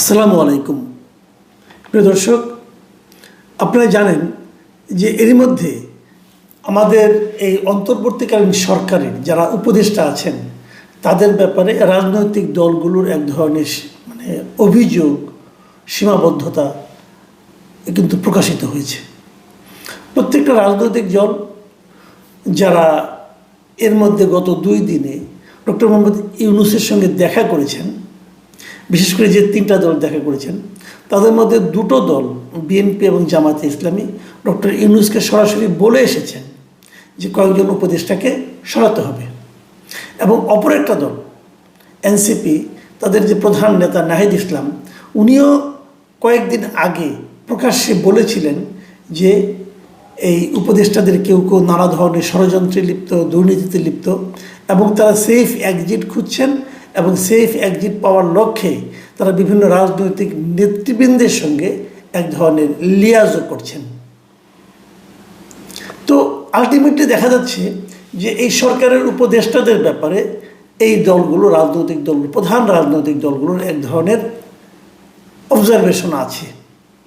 আসসালামু আলাইকুম। প্রিয় দর্শক, আপনারা জানেন যে এরই মধ্যে আমাদের এই অন্তর্বর্তীকালীন সরকারের যারা উপদেষ্টা আছেন, তাদের ব্যাপারে রাজনৈতিক দলগুলোর এক ধরনের মানে অভিযোগ, সীমাবদ্ধতা কিন্তু প্রকাশিত হয়েছে। প্রত্যেকটা রাজনৈতিক দল যারা এর মধ্যে গত দুই দিনে ডক্টর মোহাম্মদ ইউনুসের সঙ্গে দেখা করেছেন বিশেষ করে যে তিনটা দল দেখা করেছেন, তাদের মধ্যে দুটো দল বিএনপি এবং জামাতে ইসলামী ডক্টর ইউনুসকে সরাসরি বলে এসেছেন যে কয়েকজন উপদেষ্টাকে সরাতে হবে। এবং অপর একটা দল এনসিপি তাদের যে প্রধান নেতা নাহিদ ইসলাম, উনিও কয়েকদিন আগে প্রকাশ্যে বলেছিলেন যে এই উপদেষ্টাদের কেউ কেউ নানা ধরনের ষড়যন্ত্রে লিপ্ত, দুর্নীতিতে লিপ্ত এবং তারা সেফ এক্সিট খুঁজছেন এবং সেফ একজিট পাওয়ার লক্ষ্যে তারা বিভিন্ন রাজনৈতিক নেতৃবৃন্দের সঙ্গে এক ধরনের লিয়াজও করছেন। তো আলটিমেটলি দেখা যাচ্ছে যে এই সরকারের উপদেষ্টাদের ব্যাপারে এই দলগুলো, রাজনৈতিক দলগুলো প্রধান রাজনৈতিক দলগুলোর এক ধরনের অবজারভেশন আছে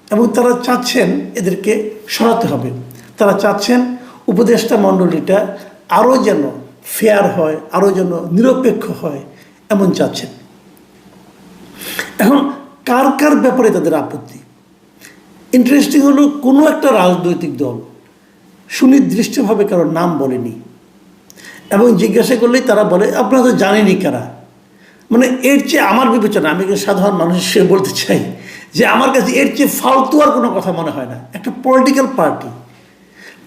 এবং তারা চাচ্ছেন এদেরকে সরাতে হবে। তারা চাচ্ছেন উপদেষ্টা মণ্ডলীটা আরও যেন ফেয়ার হয়, আরও যেন নিরপেক্ষ হয় এমন চাচ্ছেন। এখন কার কার ব্যাপারে তাদের আপত্তি? ইন্টারেস্টিং হলো কোনো একটা রাজনৈতিক দল সুনির্দিষ্টভাবে কারোর নাম বলেনি এবং জিজ্ঞাসা করলেই তারা বলে, আপনারা তো জানেনই কারা। মানে এর চেয়ে আমার বিবেচনা, আমি সাধারণ মানুষ সে বলতে চাই যে আমার কাছে এর চেয়ে ফালতু আর কোনো কথা মনে হয় না। একটা পলিটিক্যাল পার্টি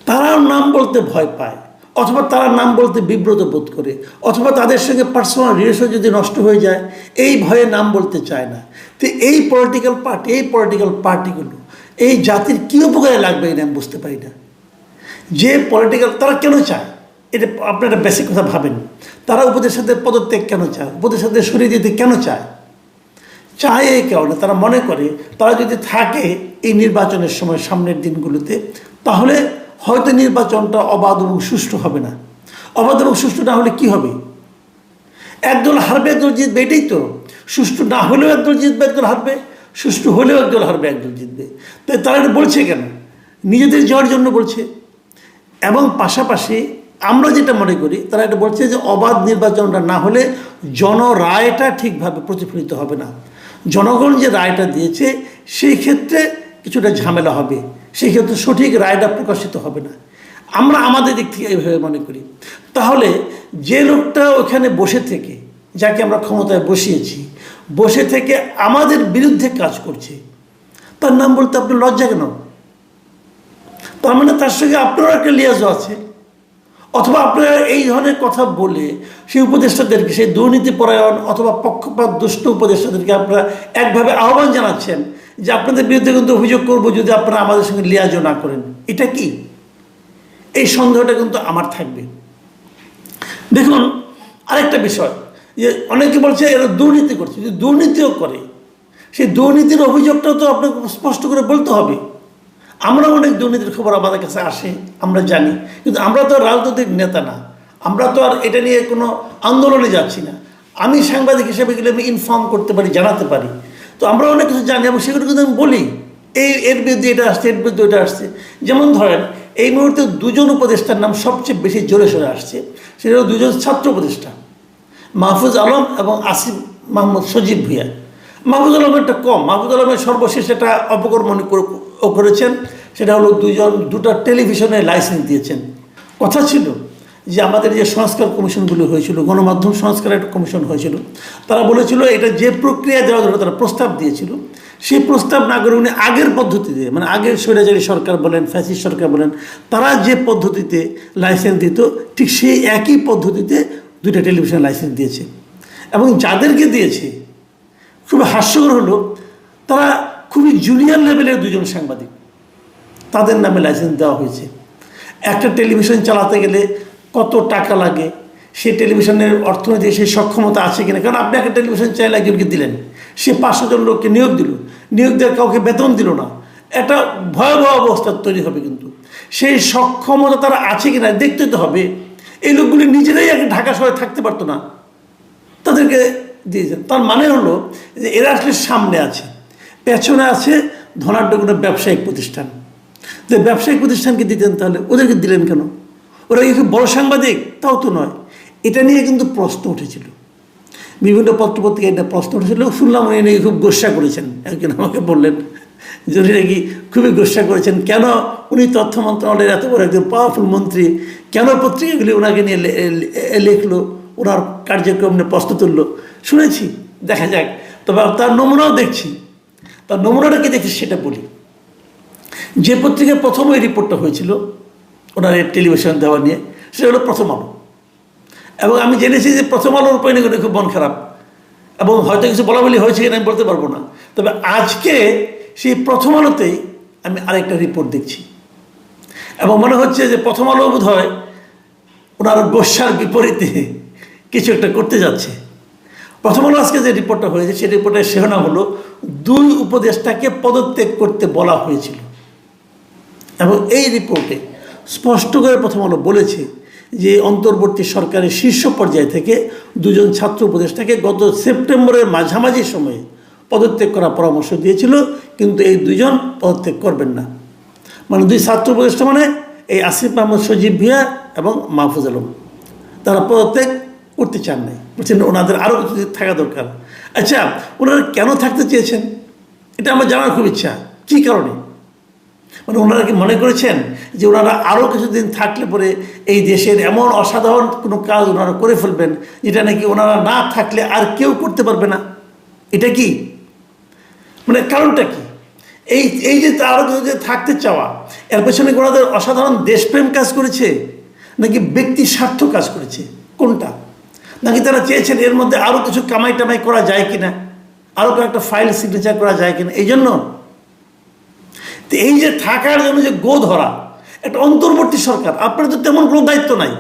তারা নাম বলতে ভয় পায়। অথবা তারা নাম বলতে বিব্রত বোধ করে, অথবা তাদের সঙ্গে পার্সোনাল রিলেশন যদি নষ্ট হয়ে যায়, এই ভয়ে নাম বলতে চায় না। তো এই পলিটিক্যাল পার্টি এই পলিটিক্যাল পার্টিগুলো এই জাতির কী উপকারে লাগবে এটা আমি বুঝতে পারি না। যে পলিটিক্যাল তারা কেন চায়? এটা আপনারা বেসিক কথা ভাবেন। তারা উপদেষ্টাদের পদত্যাগ কেন চায়? উপদেষ্টাদের সরিয়ে দিতে কেন চায়? চায় এই কারণে, তারা মনে করে, তারা যদি থাকে এই নির্বাচনের সময় সামনের দিনগুলোতে, তাহলে হয়তো নির্বাচনটা অবাধ এবং সুষ্ঠু হবে না। অবাধ এবং সুষ্ঠু না হলে কি হবে? একদল হারবে, একদল জিতবে, এটাই তো। সুষ্ঠু না হলেও একদল জিতবে, একদল হারবে। সুষ্ঠু হলেও একদল হারবে, একদল জিতবে। তাই তারা এটা বলছে কেন? নিজেদের যাওয়ার জন্য বলছে। এবং পাশাপাশি আমরা যেটা মনে করি, তারা এটা বলছে যে অবাধ নির্বাচনটা না হলে জনরায়টা ঠিকভাবে প্রতিফলিত হবে না। জনগণ যে রায়টা দিয়েছে, সেই ক্ষেত্রে কিছুটা ঝামেলা হবে। সেই ক্ষেত্রে সঠিক রায়টা প্রকাশিত হবে না। আমরা আমাদের দিক থেকে এইভাবে মনে করি। তাহলে যে লোকটা ওখানে বসে থেকে, যাকে আমরা ক্ষমতায় বসিয়েছি, বসে থেকে আমাদের বিরুদ্ধে কাজ করছে, তার নাম বলতে আপনার লজ্জা কেন? তার মানে তার সঙ্গে আপনারও একটা লিয়াজও আছে। অথবা আপনারা এই ধরনের কথা বলে সেই উপদেষ্টাদেরকে, সেই দুর্নীতি পরায়ণ অথবা পক্ষপাত দুষ্ট উপদেষ্টাদেরকে আপনারা একভাবে আহ্বান জানাচ্ছেন যে আপনাদের বিরুদ্ধে কিন্তু অভিযোগ করব যদি আপনারা আমাদের সঙ্গে লিয়াজও না করেন। এটা কি? এই সন্দেহটা কিন্তু আমার থাকবে। দেখুন, আরেকটা বিষয়, যে অনেকে বলছে এরা দুর্নীতি করছে। যদি দুর্নীতিও করে, সেই দুর্নীতির অভিযোগটাও তো আপনাকে স্পষ্ট করে বলতে হবে। আমরা অনেক দুর্নীতির খবর আমাদের কাছে আসে, আমরা জানি। কিন্তু আমরা তো রাজনৈতিক নেতা না। আমরা তো আর এটা নিয়ে কোনো আন্দোলনে যাচ্ছি না। আমি সাংবাদিক হিসেবে গেলে আমি ইনফর্ম করতে পারি, জানাতে পারি। তো আমরা অনেক কিছু জানি এবং সেগুলো কিন্তু আমি বলি। এই এর বিরুদ্ধে এটা আসছে, এর বিরুদ্ধে এটা আসছে। যেমন ধরেন, এই মুহূর্তে দুজন উপদেষ্টার নাম সবচেয়ে বেশি জোরে সরে আসছে, সেটা হলো দুজন ছাত্র উপদেষ্টা, মাহফুজ আলম এবং আসিফ মাহমুদ সজীব ভুইয়া। মাহফুজ আলমেরটা কম, মাহফুজ আলমের সর্বশেষ করে- ও করেছেন, সেটা হলো দুজন, দুটো টেলিভিশনে লাইসেন্স দিয়েছেন। কথা ছিল যে আমাদের যে সংস্কার কমিশনগুলো হয়েছিল, গণমাধ্যম সংস্কার একটা কমিশন হয়েছিল, তারা বলেছিল এটা যে প্রক্রিয়া দেওয়া জন্য তারা প্রস্তাব দিয়েছিল। সেই প্রস্তাব না করে উনি আগের পদ্ধতিতে মানে আগের স্বৈরাচারী সরকার বলেন, ফ্যাসিস্ট সরকার বলেন, তারা যে পদ্ধতিতে লাইসেন্স দিত, ঠিক সেই একই পদ্ধতিতে দুইটা টেলিভিশন লাইসেন্স দিয়েছে। এবং যাদেরকে দিয়েছে খুবই হাস্যকর হলো, তারা খুবই জুনিয়র লেভেলের দুজন সাংবাদিক, তাদের নামে লাইসেন্স দেওয়া হয়েছে। একটা টেলিভিশন চালাতে গেলে কত টাকা লাগে? সে টেলিভিশনের অর্থনীতি সেই সক্ষমতা আছে কিনা? কারণ আপনি একটা টেলিভিশন চাইলে একজনকে দিলেন, সে পাঁচশো জন লোককে নিয়োগ দিল। নিয়োগ দেওয়ার কাউকে বেতন দিল না। একটা ভয়াবহ অবস্থা তৈরি হবে কিন্তু। সেই সক্ষমতা তারা আছে কিনা দেখতে তো হবে। এই লোকগুলি নিজেরাই আগে ঢাকা শহরে থাকতে পারতো না। তাদেরকে দিয়েছেন তার মানে হলো যে এরা আসলে সামনে আছে, পেছনে আছে ধনাঢ্য কোনো ব্যবসায়িক প্রতিষ্ঠান। তো ব্যবসায়িক প্রতিষ্ঠানকে দিতেন তাহলে ওদেরকে দিলেন কেন? ওরা কি বড় সাংবাদিক, তাও তো নয়। এটা নিয়ে কিন্তু প্রশ্ন উঠেছিল। বিভিন্ন পত্রপত্রিকায় এটা প্রশ্ন উঠেছিল। শুনলাম উনি নাকি খুব গোসা করেছেন। একজন আমাকে বললেন যে উনি নাকি খুবই গোসা করেছেন। কেন উনি তথ্য মন্ত্রণালয়ের এত বড় একজন পাওয়ারফুল মন্ত্রী, কেন পত্রিকাগুলি ওনাকে নিয়ে লিখলো ওনার কার্যক্রম নিয়ে প্রশ্ন তুললো? শুনেছি, দেখা যাক। তবে তার নমুনাও দেখছি। তার নমুনাটা কি দেখছি সেটা বলি। যে পত্রিকায় প্রথম এই রিপোর্টটা হয়েছিল ওনার টেলিভিশন দেওয়া নিয়ে সেটা হলো প্রথম আলো। এবং আমি জেনেছি যে প্রথম আলোর উপরে নাকি খুব মন খারাপ। এবং হয়তো কিছু বলা বলি হয়েছে কিনা আমি বলতে পারব না। তবে আজকে সেই প্রথম আলোতেই আমি আরেকটা রিপোর্ট দেখছি। এবং মনে হচ্ছে যে প্রথম আলো বোধ হয় ওনার গোস্বার বিপরীতে কিছু একটা করতে যাচ্ছে। প্রথম আলো আজকে যে রিপোর্টটা হয়েছে, সেই রিপোর্টের শিরোনাম হলো, দুই উপদেষ্টাকে পদত্যাগ করতে বলা হয়েছিল। এবং এই রিপোর্টে স্পষ্ট করে প্রথম আলো বলেছে যে অন্তর্বর্তী সরকারের শীর্ষ পর্যায় থেকে দুজন ছাত্র উপদেষ্টাকে গত সেপ্টেম্বরের মাঝামাঝি সময়ে পদত্যাগ করার পরামর্শ দিয়েছিল, কিন্তু এই দুজন পদত্যাগ করবেন না। মানে দুই ছাত্র উপদেষ্টা মানে এই আসিফ মাহমুদ, সজীব ভিয়া এবং মাহফুজ আলম। তারা পদত্যাগ করতে চান নাই। বলছেন, ওনাদের আরও কিছু থাকা দরকার। আচ্ছা ওনারা কেন থাকতে চেয়েছেন? এটা আমার জানার খুব ইচ্ছা। কী কারণে? মানে ওনারা কি মনে করেছেন যে ওনারা আরও কিছুদিন থাকলে পরে এই দেশের এমন অসাধারণ কোনো কাজ ওনারা করে ফেলবেন যেটা নাকি ওনারা না থাকলে আর কেউ করতে পারবে না? এটা কি? মানে কারণটা কি? এই এই যে আরও যে থাকতে চাওয়া, এর পেছনে কি ওনাদের অসাধারণ দেশপ্রেম কাজ করেছে? নাকি ব্যক্তি স্বার্থ কাজ করেছে? কোনটা? নাকি তারা চেয়েছেন এর মধ্যে আরও কিছু কামাই টামাই করা যায় কিনা? আরও কয়েকটা ফাইল সিগনেচার করা যায় কিনা? এই জন্য তো এই যে থাকার জন্য যে গো ধরা, একটা অন্তর্বর্তী সরকার, আপনার তো তেমন কোনো দায়িত্ব নাই।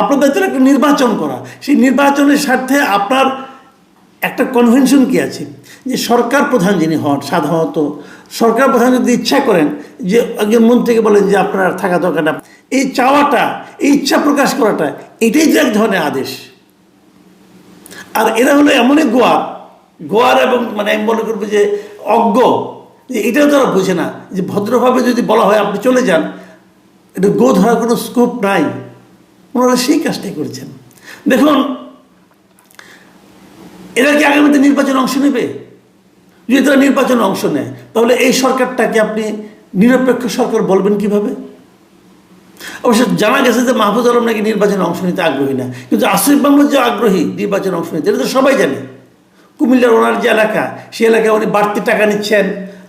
আপনার দায়িত্ব একটা নির্বাচন করা। সেই নির্বাচনের স্বার্থে আপনার একটা কনভেনশন কি আছে? যে সরকার প্রধান যিনি হন, সাধারণত সরকার প্রধান যদি ইচ্ছা করেন যে একজন মন্ত্রীকে বলেন যে আপনার থাকা দরকার না, এই চাওয়াটা, এই ইচ্ছা প্রকাশ করাটা, এটাই যে এক ধরনের আদেশ। আর এরা হলো এমনই গোয়া গোয়ার এবং মানে আমি মনে করব যে অজ্ঞ এটাও তারা বোঝে না, যে ভদ্রভাবে যদি বলা হয় আপনি চলে যান, এটা গো ধরার কোনো স্কোপ নাই। ওনারা সেই কাজটাই করেছেন। দেখুন, এরা কি আগামীতে নির্বাচনে অংশ নেবে? যদি তারা নির্বাচনে অংশ নেয়, তাহলে এই সরকারটাকে আপনি নিরপেক্ষ সরকার বলবেন কীভাবে? অবশ্য জানা গেছে যে মাহফুজ আলম নাকি নির্বাচনে অংশ নিতে আগ্রহী না। কিন্তু আসিফ মাহমুদ যে আগ্রহী নির্বাচনে অংশ নিতে, এটা তো সবাই জানে। কুমিল্লার ওনার যে এলাকা, সেই এলাকায় উনি বাড়তি টাকা নিচ্ছেন,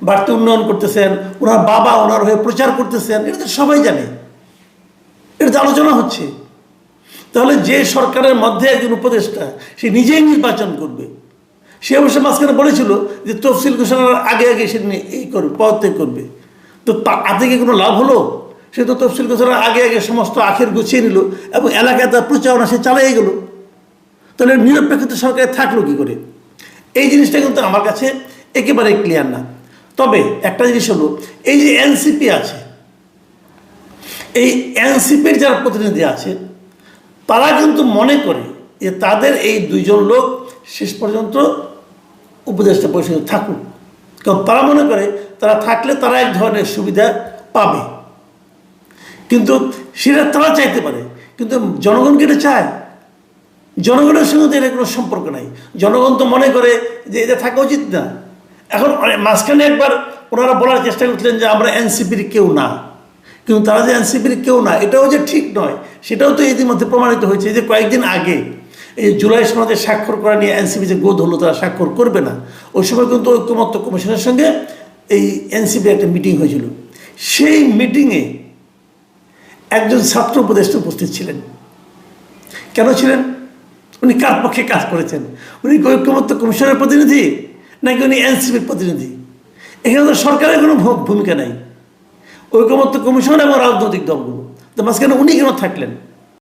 বাড়তি উন্নয়ন করতেছেন, ওনার বাবা ওনার হয়ে প্রচার করতেছেন, এটা তো সবাই জানে। এটা তো আলোচনা হচ্ছে। তাহলে যে সরকারের মধ্যে একজন উপদেষ্টা, সে নিজেই নির্বাচন করবে। সে অবশ্য মাঝখানে বলেছিল যে তফসিল ঘোষণার আগে আগে সে এই করবে, পদত্যাগ করবে। তো তাতে কি কোনো লাভ হলো? সে তো তফসিল ঘোষণার আগে আগে সমস্ত আখের গুছিয়ে নিল এবং এলাকায় তার প্রচারণা সে চালিয়ে গেল। তাহলে নিরপেক্ষতা সরকারে থাকল কি করে? এই জিনিসটা কিন্তু আমার কাছে একেবারে ক্লিয়ার না। তবে একটা জিনিস হলো, এই যে এনসিপি আছে, এই এনসিপির যারা প্রতিনিধি আছে, তারা কিন্তু মনে করে যে তাদের এই দুইজন লোক শেষ পর্যন্ত উপদেষ্টা পরিষদে থাকুক। কারণ তারা মনে করে তারা থাকলে তারা এক ধরনের সুবিধা পাবে। কিন্তু সেটা তারা চাইতে পারে, কিন্তু জনগণ কি এটা চায়। জনগণের সঙ্গে তো এর কোনো সম্পর্ক নাই। জনগণ তো মনে করে যে এটা থাকা উচিত না। এখন মাঝখানে একবার ওনারা বলার চেষ্টা করছিলেন যে আমরা এনসিপির কেউ না। কিন্তু তারা যে এনসিপির কেউ না, এটাও যে ঠিক নয়, সেটাও তো ইতিমধ্যে প্রমাণিত হয়েছে যে কয়েকদিন আগে এই জুলাই সনদে স্বাক্ষর করা নিয়ে এনসিপি যে গোদ হলো তারা স্বাক্ষর করবে না। ওই সময় কিন্তু ঐক্যমত্য কমিশনের সঙ্গে এই এনসিপি একটা মিটিং হয়েছিল। সেই মিটিংয়ে একজন ছাত্র উপদেষ্টা উপস্থিত ছিলেন। কেন ছিলেন? উনি কার পক্ষে কাজ করেছেন? উনি ঐক্যমত্য কমিশনের প্রতিনিধি? নাকি উনি এনসিপির প্রতিনিধি? এখানে তো সরকারের কোনো ভূমিকা নাই। ঐক্যমত্য কমিশন এবং রাজনৈতিক দলগুলো। তো মাঝখানে উনি কেন থাকলেন?